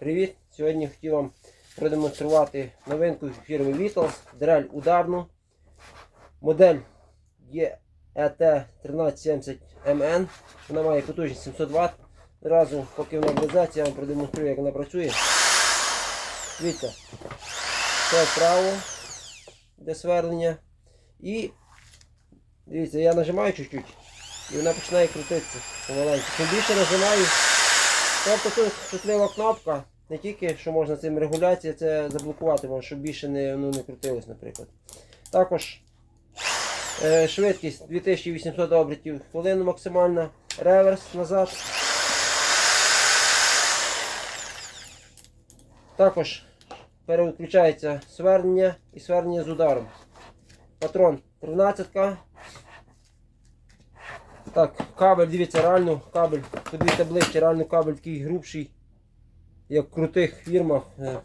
Привіт! Сьогодні хотів вам продемонструвати новинку фірми Vitals, дрель ударну. Модель E ET1370MN. Вона має потужність 700 Вт. Одразу, поки вона влезеться, я вам продемонструю, як вона працює. Дивіться, це вправо, де сверлення. І дивіться, я нажимаю чуть-чуть і вона починає крутитися. Чим більше нажимаю, Тобто тут чутлива кнопка, не тільки що можна цим регуляція, це заблокувати, можна, щоб більше не, ну, не крутилось, наприклад. Також е, швидкість 2800 обертів в хвилину максимальна, реверс назад. Також переключається свернення і свернення з ударом. Патрон 13 так, кабель, дивіться, реально кабель, подивіться ближче, реально кабель такий грубший, як в крутих фірмах, е,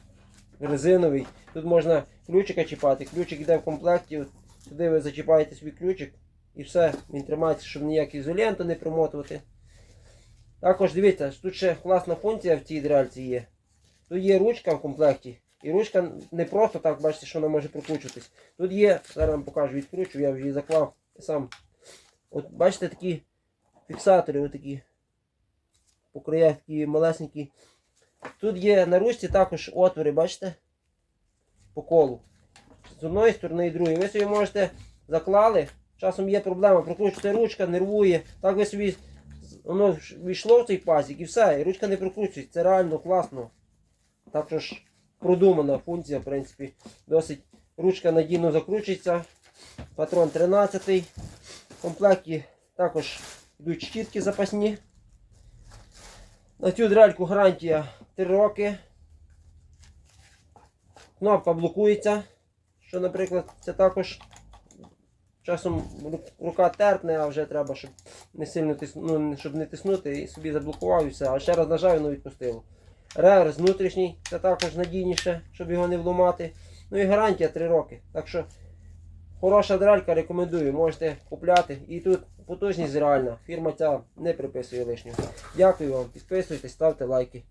резиновий. Тут можна ключика чіпати, ключик йде в комплекті, сюди ви зачіпаєте свій ключик і все, він тримається, щоб ніяк ізоленту не примотувати. Також дивіться, тут ще класна функція в цій дрельці є. Тут є ручка в комплекті. І ручка не просто так, бачите, що вона може прокручуватись. Тут є, зараз вам покажу, відкручу, я вже її заклав сам. От бачите такі фіксатори, отакі по краях такі малесенькі. Тут є на ручці також отвори, бачите? По колу. З одної сторони і другої. Ви собі можете заклали. Часом є проблема, прокручується ручка, нервує. Так ви собі воно війшло в цей пазик і все, і ручка не прокручується. Це реально класно. Так ж продумана функція, в принципі. Досить ручка надійно закручується. Патрон 13 в комплекті також йдуть щітки запасні. На цю дрельку гарантія 3 роки. Кнопка блокується, що, наприклад, це також часом рука терпне, а вже треба, щоб не сильно тис... ну, щоб не тиснути і собі заблокував і все. А ще раз нажав воно відпустило. Реверс внутрішній, це також надійніше, щоб його не вломати. Ну і гарантія 3 роки. Так що Хороша дралька, рекомендую, можете купляти. І тут потужність реальна. Фірма ця не приписує лишнього. Дякую вам, підписуйтесь, ставте лайки.